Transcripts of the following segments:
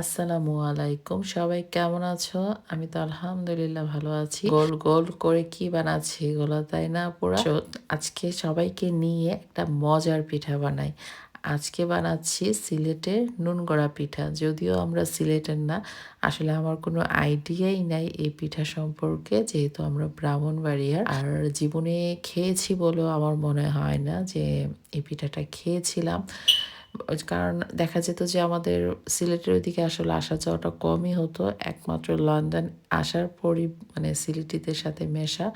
আসসালামু আলাইকুম। সবাই কেমন আছো? আমি তো আলহামদুলিল্লাহ ভালো আছি। গোল গোল করে কি বানাচ্ছি এগুলো, তাই না পুরা? আজকে সবাইকে নিয়ে একটা মজার পিঠা বানাই। আজকে বানাচ্ছি সিলেটের নুন গড়া পিঠা। যদিও আমরা সিলেটের না, আসলে আমার কোনো আইডিয়াই নাই এই পিঠা সম্পর্কে, যেহেতু আমরা ব্রাহ্মণবাড়িয়ার। আর জীবনে খেয়েছি বলেও আমার মনে হয় না যে এই পিঠাটা খেয়েছিলাম। কারণ দেখা যেত যে আমাদের সিলেটের ওইদিকে আসলে আসা যাওয়াটা কমই হতো। একমাত্র লন্ডন আসার পরই মানে সিলেটিদের সাথে মেশা।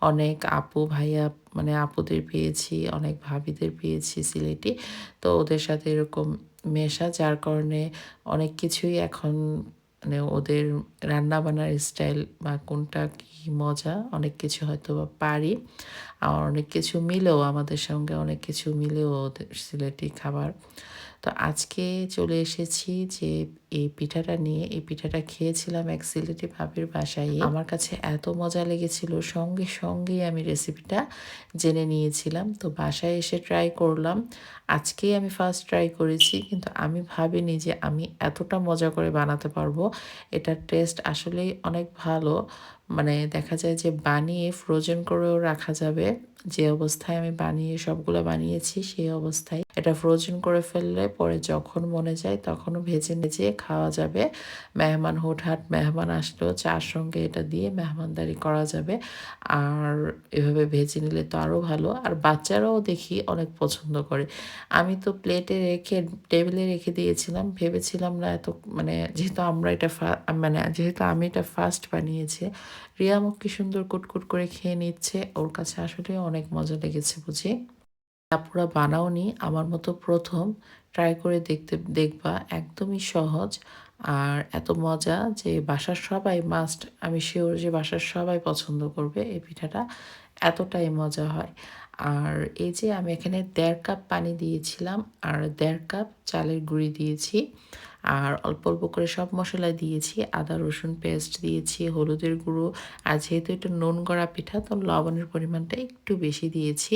অনেক আপু, ভাইয়া মানে আপুদের পেয়েছি, অনেক ভাবিদের পেয়েছি সিলেটি। তো ওদের সাথে এরকম মেশা, যার কারণে অনেক কিছুই এখন মানে ওদের রান্নাবান্নার স্টাইল বা কোনটা কী মজা, অনেক কিছু হয়তো বা পারি। আর অনেক কিছু মিলেও, আমাদের সঙ্গে অনেক কিছু মিলেও ওদের সিলেটি খাবার। তো আজকে চলে এসেছি যে এই পিঠাটা নিয়ে, এই পিঠাটা খেয়েছিলাম এক সিলেটি ভাবির বাসায়। আমার কাছে এত মজা লেগেছিল। সঙ্গে সঙ্গেই আমি রেসিপিটা জেনে নিয়েছিলাম। তো বাসায় এসে ট্রাই করলাম। আজকেই আমি ফার্স্ট ট্রাই করেছি। কিন্তু আমি ভাবিনি যে আমি এতটা মজা করে বানাতে পারব। এটার টেস্ট আসলেই অনেক ভালো। মানে দেখা যায় যে বানিয়ে ফ্রোজেন করেও রাখা যাবে। যে অবস্থায় আমি বানিয়ে সবগুলো বানিয়েছি সেই অবস্থায়। এটা ফ্রোজেন করে ফেললে পরে যখন মনে যায় তখনও ভেজে নিজে খাওয়া যাবে। মেহমান হুটহাট মেহমান আসলেও চার সঙ্গে এটা দিয়ে মেহমানদারি করা যাবে। আর এভাবে ভেজে নিলে তো আরও ভালো। আর বাচ্চারাও দেখি অনেক পছন্দ করে। আমি তো প্লেটে রেখে, টেবিলে রেখে দিয়েছিলাম। ভেবেছিলাম না এত মানে যেহেতু আমরা এটা মানে যেহেতু আমি এটা ফার্স্ট বানিয়েছি রিয়ামুখ কি সুন্দর কুটকুট করে খেয়ে নিচ্ছে। ওর কাছে আসলে অনেক মজা লেগেছে, বুঝি? আপুরা বানাওনি। আমার মতো প্রথম ট্রাই করে দেখতে, দেখবা একদমই সহজ। আর এত মজা যে বাসার সবাই মাস্ট আমি শিওর যে বাসার সবাই পছন্দ করবে এই পিঠাটা। এতটাই মজা হয়। আর এই যে আমি এখানে দেড় কাপ পানি দিয়েছিলাম, আর দেড় কাপ চালের গুঁড়ি দিয়েছি। আর অল্প অল্প করে সব মশলা দিয়েছি, আদা, রসুন পেস্ট দিয়েছি, হলুদের গুঁড়ো, আর যেহেতু এটা নুন গড়া পিঠা, তো লবণের পরিমাণটা একটু বেশি দিয়েছি।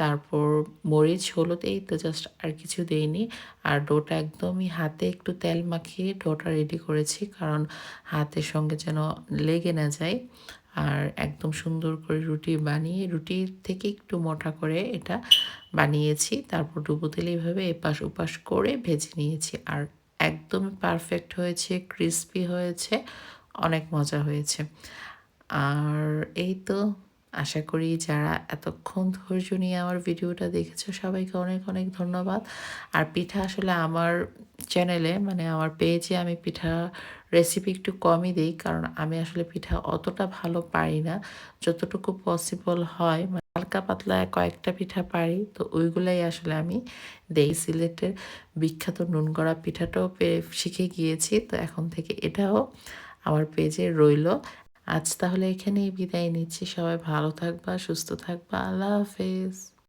তারপর মরিচ, হলুদ, এই তো জাস্ট আর কিছু দেইনি। আর ডোটা একদমই হাতে একটু তেল মাখিয়ে ডোটা রেডি করেছি, কারণ হাতের সঙ্গে যেন লেগে না যায়। আর একদম সুন্দর করে রুটি বানিয়ে রুটির থেকে একটু মোটা করে এটা বানিয়েছি। তারপর ডুবো তেলে এইভাবে এপাশ ওপাশ করে ভেজে নিয়েছি। আর একদমই পারফেক্ট হয়েছে ক্রিসপি হয়েছে, অনেক মজা হয়েছে। আর এই তো, আশা করি যারা এতক্ষণ ধৈর্য নিয়ে আমার ভিডিওটা দেখেছ, সবাইকে অনেক অনেক ধন্যবাদ। আর পিঠা আসলে আমার চ্যানেলে মানে আমার পেজে আমি পিঠা রেসিপি একটু কমই দিই, কারণ আমি আসলে পিঠা অতটা ভালো পারি না। যতটুকু পসিবল হয় মানে হালকা পাতলা কয়েকটা পিঠা পারি, তো ওইগুলাই আসলে আমি দেই সিলেটের বিখ্যাত নুন গড়া পিঠাটাও শিখে গিয়েছি, তো এখন থেকে এটাও আমার পেজে রইল। আজ তাহলে এখানেই বিদায় নিচ্ছি, সবাই ভালো থাকবা, সুস্থ থাকবা, আল্লাহ হাফেজ।